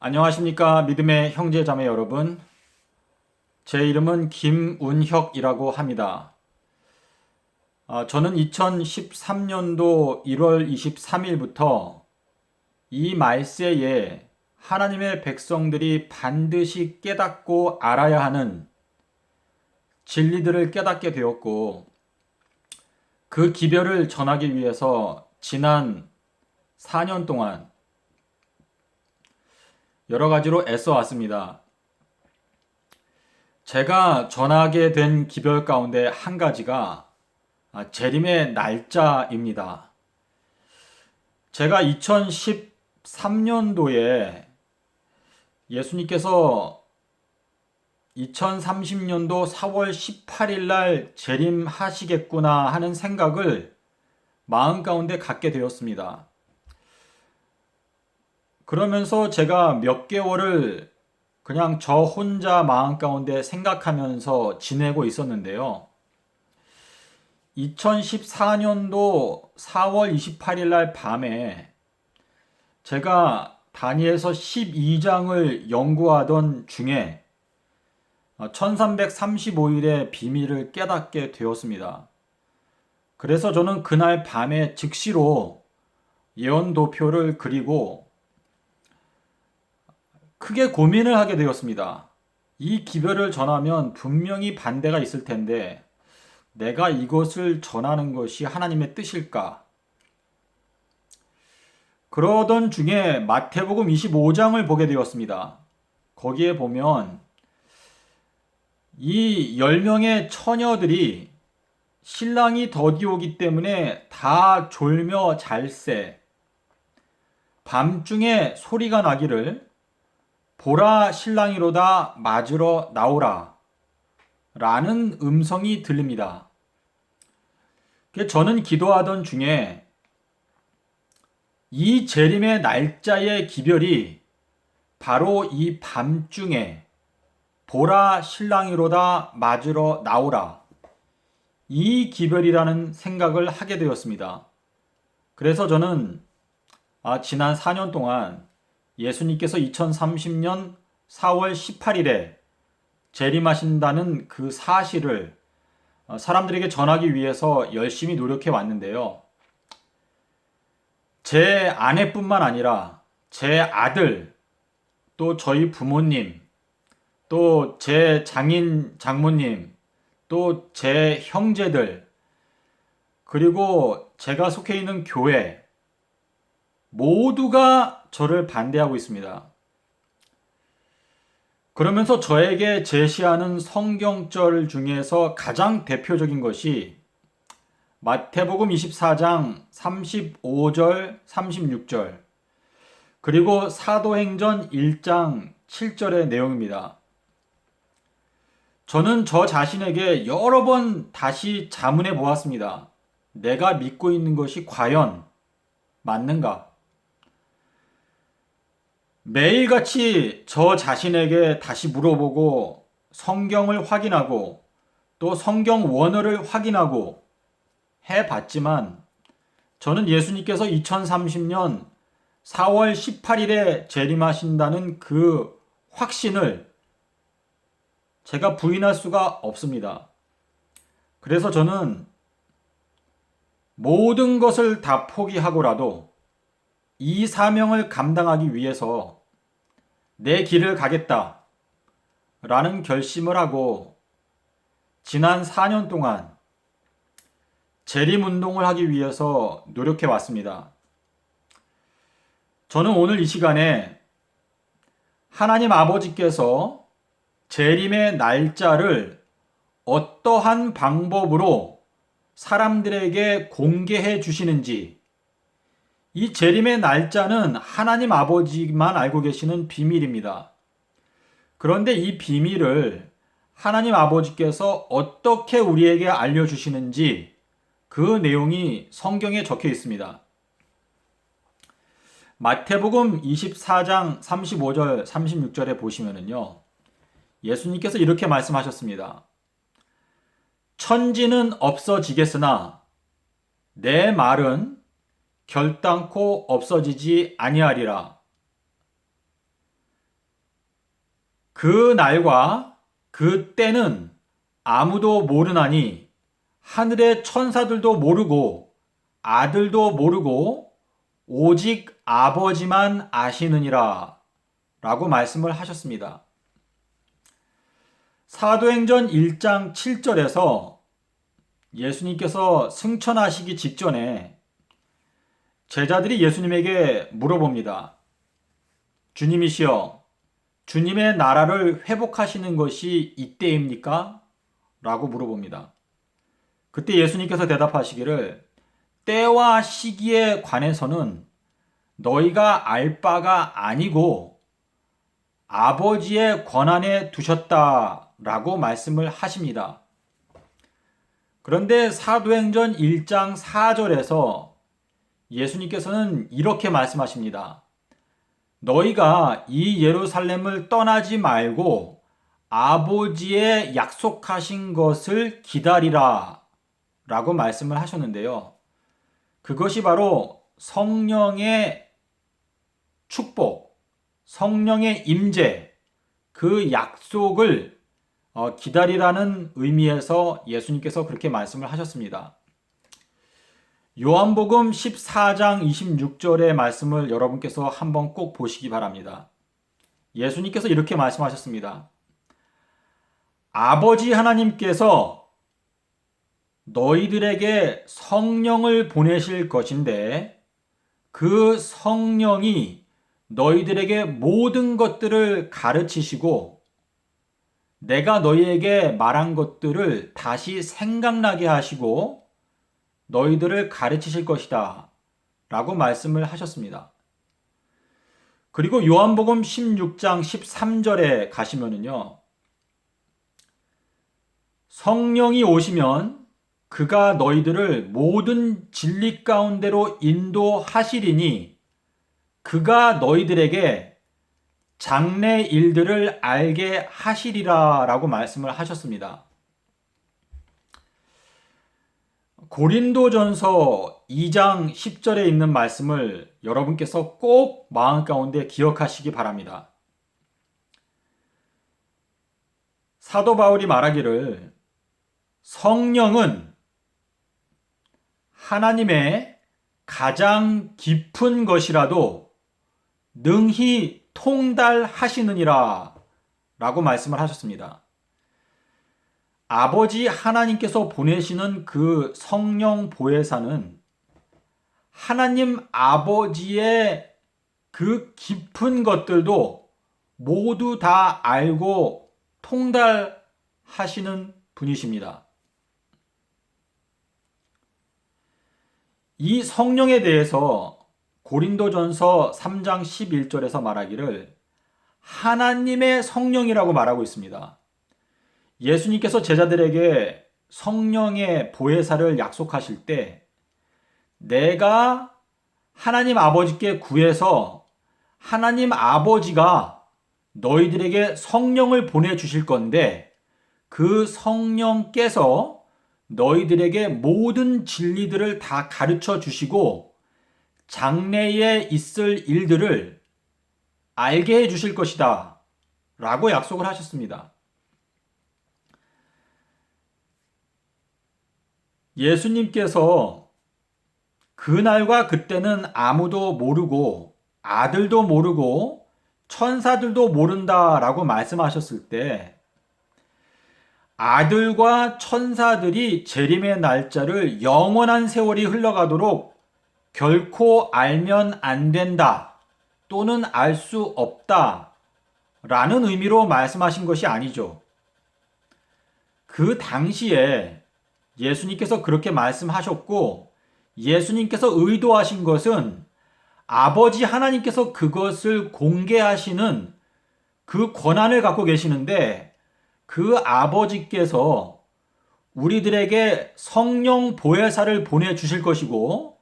안녕하십니까 믿음의 형제 자매 여러분. 제 이름은 김운혁이라고 합니다. 아, 저는 2013년도 1월 23일부터 이 말세에 하나님의 백성들이 반드시 깨닫고 알아야 하는 진리들을 깨닫게 되었고 그 기별을 전하기 위해서 지난 4년 동안 여러 가지로 애써 왔습니다. 제가 전하게 된 기별 가운데 한 가지가 아, 재림의 날짜입니다. 제가 2013년도에 예수님께서 2030년도 4월 18일 날 재림하시겠구나 하는 생각을 마음 가운데 갖게 되었습니다. 그러면서 제가 몇 개월을 그냥 저 혼자 마음 가운데 생각하면서 지내고 있었는데요. 2014년도 4월 28일 날 밤에 제가 다니엘서 12장을 연구하던 중에 1335일의 비밀을 깨닫게 되었습니다. 그래서 저는 그날 밤에 즉시로 예언 도표를 그리고 크게 고민을 하게 되었습니다. 이 기별을 전하면 분명히 반대가 있을 텐데 내가 이것을 전하는 것이 하나님의 뜻일까? 그러던 중에 마태복음 25장을 보게 되었습니다. 거기에 보면 이 10명의 처녀들이 신랑이 더디 오기 때문에 다 졸며 잘새 밤중에 소리가 나기를 보라 신랑이로다 맞으러 나오라 라는 음성이 들립니다. 저는 기도하던 중에 이 재림의 날짜의 기별이 바로 이 밤중에 보라 신랑이로다 맞으러 나오라 이 기별이라는 생각을 하게 되었습니다. 그래서 저는 아, 지난 4년 동안 예수님께서 2030년 4월 18일에 재림하신다는 그 사실을 어, 사람들에게 전하기 위해서 열심히 노력해 왔는데요. 제 아내뿐만 아니라 제 아들, 또 저희 부모님, 또 제 장인 장모님, 또 제 형제들, 그리고 제가 속해 있는 교회, 모두가 저를 반대하고 있습니다. 그러면서 저에게 제시하는 성경절 중에서 가장 대표적인 것이 마태복음 24장 35절, 36절, 그리고 사도행전 1장 7절의 내용입니다. 저는 저 자신에게 여러 번 다시 자문해 보았습니다. 내가 믿고 있는 것이 과연 맞는가? 매일같이 저 자신에게 다시 물어보고 성경을 확인하고 또 성경 원어를 확인하고 해 봤지만 저는 예수님께서 2030년 4월 18일에 재림하신다는 그 확신을 제가 부인할 수가 없습니다. 그래서 저는 모든 것을 다 포기하고라도 이 사명을 감당하기 위해서 내 길을 가겠다. 라는 결심을 하고 지난 4년 동안 재림 운동을 하기 위해서 노력해 왔습니다. 저는 오늘 이 시간에 하나님 아버지께서 재림의 날짜를 어떠한 방법으로 사람들에게 공개해 주시는지 이 재림의 날짜는 하나님 아버지만 알고 계시는 비밀입니다. 그런데 이 비밀을 하나님 아버지께서 어떻게 우리에게 알려주시는지 그 내용이 성경에 적혀 있습니다. 마태복음 24장 35절 36절에 보시면은요. 예수님께서 이렇게 말씀하셨습니다. 천지는 없어지겠으나 내 말은 결단코 없어지지 아니하리라. 그 날과 그 때는 아무도 모르나니 하늘의 천사들도 모르고 아들도 모르고 오직 아버지만 아시느니라 라고 말씀을 하셨습니다. 사도행전 1장 7절에서 예수님께서 승천하시기 직전에 제자들이 예수님에게 물어봅니다. 주님이시여, 주님의 나라를 회복하시는 것이 이때입니까? 라고 물어봅니다. 그때 예수님께서 대답하시기를 때와 시기에 관해서는 너희가 알 바가 아니고 아버지의 권한에 두셨다 라고 말씀을 하십니다. 그런데 사도행전 1장 4절에서 예수님께서는 이렇게 말씀하십니다. 너희가 이 예루살렘을 떠나지 말고 아버지의 약속하신 것을 기다리라 라고 말씀을 하셨는데요. 그것이 바로 성령의 축복, 성령의 임재, 그 약속을 어, 기다리라는 의미에서 예수님께서 그렇게 말씀을 하셨습니다. 요한복음 14장 26절의 말씀을 여러분께서 한번 꼭 보시기 바랍니다. 예수님께서 이렇게 말씀하셨습니다. 아버지 하나님께서 너희들에게 성령을 보내실 것인데 그 성령이 너희들에게 모든 것들을 가르치시고 내가 너희에게 말한 것들을 다시 생각나게 하시고 너희들을 가르치실 것이다. 라고 말씀을 하셨습니다. 그리고 요한복음 16장 13절에 가시면은요. 성령이 오시면 그가 너희들을 모든 진리 가운데로 인도하시리니 그가 너희들에게 장래 일들을 알게 하시리라 라고 말씀을 하셨습니다. 고린도전서 2장 10절에 있는 말씀을 여러분께서 꼭 마음 가운데 기억하시기 바랍니다. 사도 바울이 말하기를 성령은 하나님의 가장 깊은 것이라도 능히 통달하시느니라 라고 말씀을 하셨습니다. 아버지 하나님께서 보내시는 그 성령 보혜사는 하나님 아버지의 그 깊은 것들도 모두 다 알고 통달하시는 분이십니다. 이 성령에 대해서 고린도전서 3장 11절에서 말하기를 하나님의 성령이라고 말하고 있습니다. 예수님께서 제자들에게 성령의 보혜사를 약속하실 때 내가 하나님 아버지께 구해서 하나님 아버지가 너희들에게 성령을 보내주실 건데 그 성령께서 너희들에게 모든 진리들을 다 가르쳐 주시고 장래에 있을 일들을 알게 해 주실 것이다. 라고 약속을 하셨습니다. 예수님께서 그날과 그때는 아무도 모르고 아들도 모르고 천사들도 모른다라고 말씀하셨을 때 아들과 천사들이 재림의 날짜를 영원한 세월이 흘러가도록 결코 알면 안 된다 또는 알 수 없다 라는 의미로 말씀하신 것이 아니죠. 그 당시에 예수님께서 그렇게 말씀하셨고 예수님께서 의도하신 것은 아버지 하나님께서 그것을 공개하시는 그 권한을 갖고 계시는데 그 아버지께서 우리들에게 성령 보혜사를 보내주실 것이고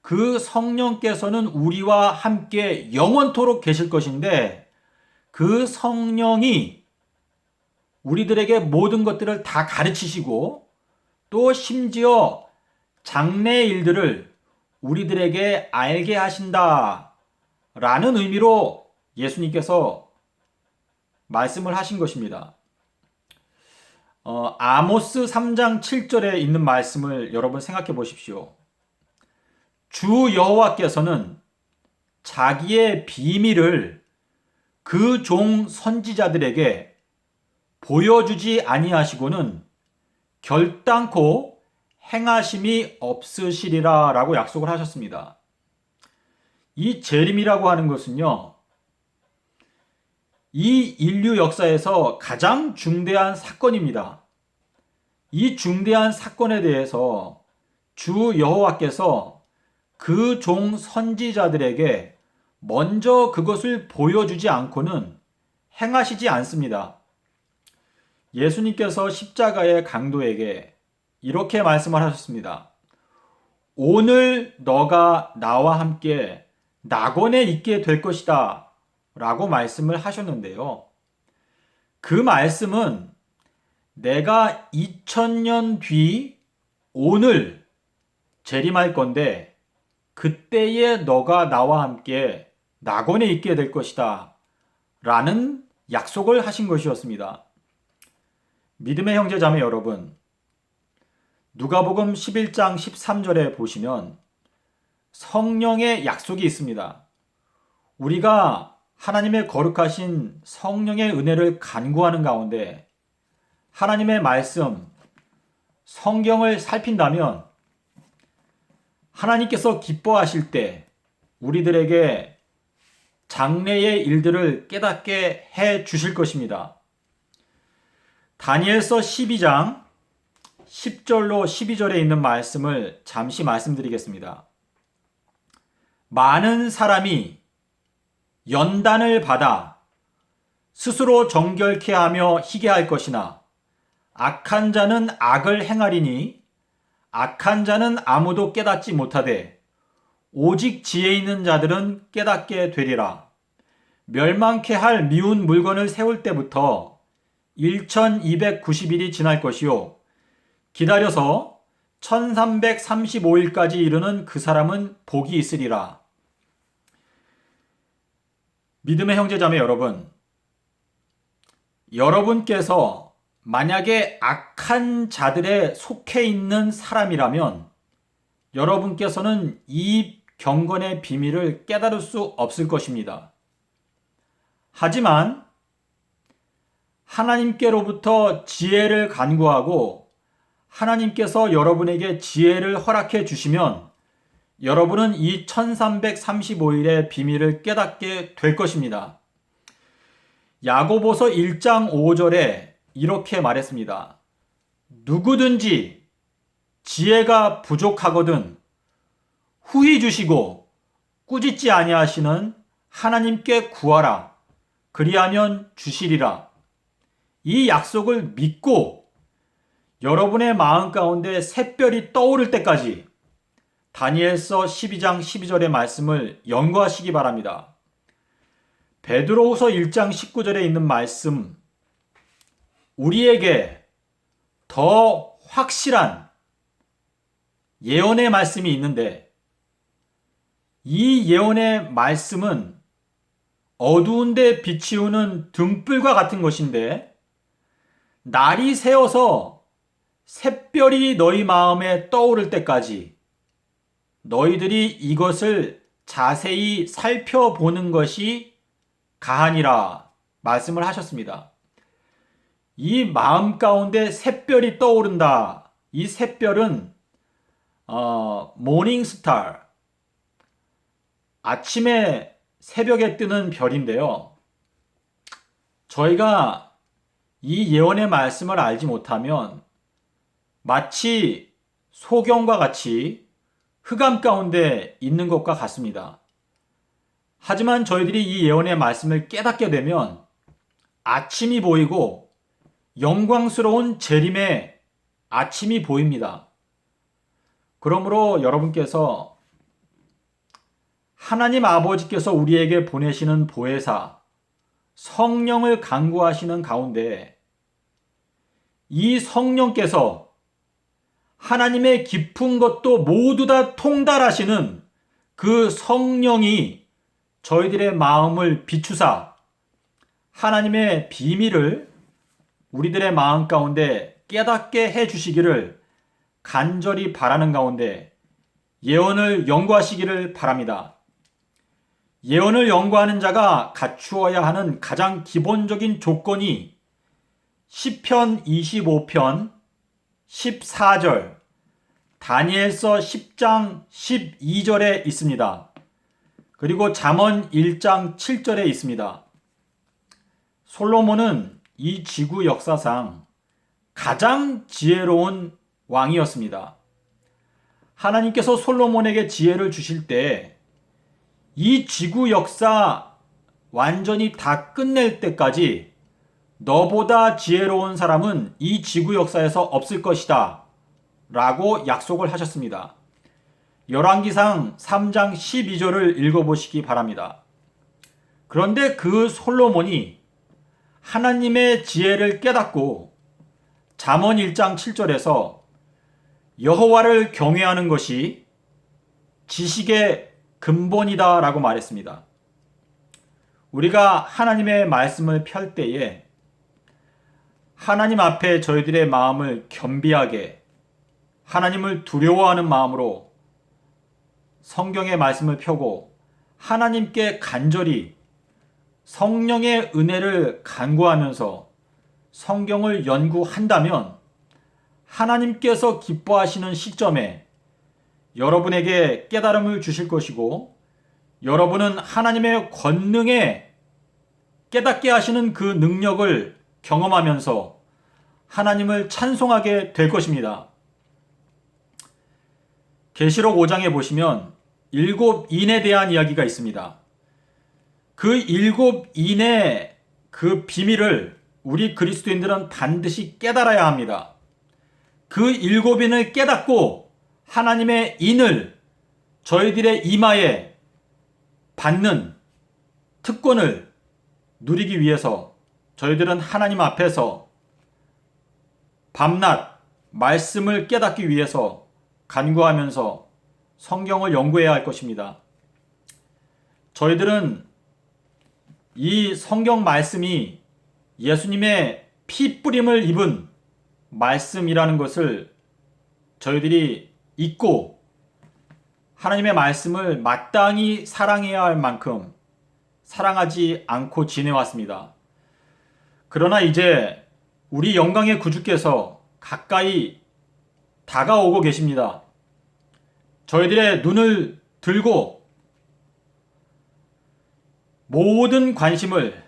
그 성령께서는 우리와 함께 영원토록 계실 것인데 그 성령이 우리들에게 모든 것들을 다 가르치시고 또 심지어 장래 일들을 우리들에게 알게 하신다 라는 의미로 예수님께서 말씀을 하신 것입니다. 어, 아모스 3장 7절에 있는 말씀을 여러분 생각해 보십시오. 주 여호와께서는 자기의 비밀을 그 종 선지자들에게 보여주지 아니하시고는 결단코 행하심이 없으시리라 라고 약속을 하셨습니다. 이 재림이라고 하는 것은요, 이 인류 역사에서 가장 중대한 사건입니다. 이 중대한 사건에 대해서 주 여호와께서 그 종 선지자들에게 먼저 그것을 보여주지 않고는 행하시지 않습니다. 예수님께서 십자가의 강도에게 이렇게 말씀을 하셨습니다. 오늘 너가 나와 함께 낙원에 있게 될 것이다. 라고 말씀을 하셨는데요. 그 말씀은 내가 2000년 뒤 오늘 재림할 건데 그때에 너가 나와 함께 낙원에 있게 될 것이다. 라는 약속을 하신 것이었습니다. 믿음의 형제 자매 여러분, 누가복음 11장 13절에 보시면 성령의 약속이 있습니다. 우리가 하나님의 거룩하신 성령의 은혜를 간구하는 가운데 하나님의 말씀, 성경을 살핀다면 하나님께서 기뻐하실 때 우리들에게 장래의 일들을 깨닫게 해 주실 것입니다. 다니엘서 12장 10절로 12절에 있는 말씀을 잠시 말씀드리겠습니다. 많은 사람이 연단을 받아 스스로 정결케 하며 희게 할 것이나 악한 자는 악을 행하리니 악한 자는 아무도 깨닫지 못하되 오직 지혜 있는 자들은 깨닫게 되리라. 멸망케 할 미운 물건을 세울 때부터 1290일이 지날 것이요. 기다려서 1335일까지 이르는 그 사람은 복이 있으리라. 믿음의 형제자매 여러분, 여러분께서 만약에 악한 자들에 속해 있는 사람이라면 여러분께서는 이 경건의 비밀을 깨달을 수 없을 것입니다. 하지만 하나님께로부터 지혜를 간구하고 하나님께서 여러분에게 지혜를 허락해 주시면 여러분은 이 1335일의 비밀을 깨닫게 될 것입니다. 야고보서 1장 5절에 이렇게 말했습니다. 누구든지 지혜가 부족하거든 후히 주시고 꾸짖지 아니하시는 하나님께 구하라. 그리하면 주시리라. 이 약속을 믿고 여러분의 마음 가운데 샛별이 떠오를 때까지 다니엘서 12장 12절의 말씀을 연구하시기 바랍니다. 베드로후서 1장 19절에 있는 말씀 우리에게 더 확실한 예언의 말씀이 있는데 이 예언의 말씀은 어두운데 비치우는 등불과 같은 것인데 날이 새어서 샛별이 너희 마음에 떠오를 때까지 너희들이 이것을 자세히 살펴보는 것이 가하니라 말씀을 하셨습니다. 이 마음 가운데 샛별이 떠오른다. 이 샛별은 어, 모닝 스타 아침에 새벽에 뜨는 별인데요. 저희가 이 예언의 말씀을 알지 못하면 마치 소경과 같이 흑암 가운데 있는 것과 같습니다. 하지만 저희들이 이 예언의 말씀을 깨닫게 되면 아침이 보이고 영광스러운 재림의 아침이 보입니다. 그러므로 여러분께서 하나님 아버지께서 우리에게 보내시는 보혜사, 성령을 강구하시는 가운데 이 성령께서 하나님의 깊은 것도 모두 다 통달하시는 그 성령이 저희들의 마음을 비추사 하나님의 비밀을 우리들의 마음 가운데 깨닫게 해 주시기를 간절히 바라는 가운데 예언을 연구하시기를 바랍니다. 예언을 연구하는 자가 갖추어야 하는 가장 기본적인 조건이 시편 25편 14절 다니엘서 10장 12절에 있습니다. 그리고 잠언 1장 7절에 있습니다. 솔로몬은 이 지구 역사상 가장 지혜로운 왕이었습니다. 하나님께서 솔로몬에게 지혜를 주실 때 이 지구 역사 완전히 다 끝낼 때까지 너보다 지혜로운 사람은 이 지구 역사에서 없을 것이다. 라고 약속을 하셨습니다. 열왕기상 3장 12절을 읽어보시기 바랍니다. 그런데 그 솔로몬이 하나님의 지혜를 깨닫고 잠언 1장 7절에서 여호와를 경외하는 것이 지식의 근본이다라고 말했습니다. 우리가 하나님의 말씀을 펼 때에 하나님 앞에 저희들의 마음을 겸비하게 하나님을 두려워하는 마음으로 성경의 말씀을 펴고 하나님께 간절히 성령의 은혜를 간구하면서 성경을 연구한다면 하나님께서 기뻐하시는 시점에 여러분에게 깨달음을 주실 것이고 여러분은 하나님의 권능에 깨닫게 하시는 그 능력을 경험하면서 하나님을 찬송하게 될 것입니다. 계시록 5장에 보시면 일곱 인에 대한 이야기가 있습니다. 그 일곱 인의 그 비밀을 우리 그리스도인들은 반드시 깨달아야 합니다. 그 일곱 인을 깨닫고 하나님의 인을 저희들의 이마에 받는 특권을 누리기 위해서 저희들은 하나님 앞에서 밤낮 말씀을 깨닫기 위해서 간구하면서 성경을 연구해야 할 것입니다. 저희들은 이 성경 말씀이 예수님의 피 뿌림을 입은 말씀이라는 것을 저희들이 잊고 하나님의 말씀을 마땅히 사랑해야 할 만큼 사랑하지 않고 지내왔습니다. 그러나 이제 우리 영광의 구주께서 가까이 다가오고 계십니다. 저희들의 눈을 들고 모든 관심을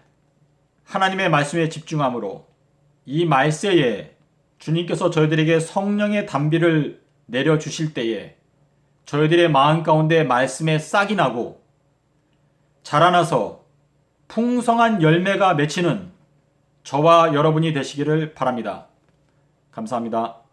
하나님의 말씀에 집중함으로 이 말세에 주님께서 저희들에게 성령의 담비를 내려 주실 때에 저희들의 마음 가운데 말씀에 싹이 나고 자라나서 풍성한 열매가 맺히는 저와 여러분이 되시기를 바랍니다. 감사합니다.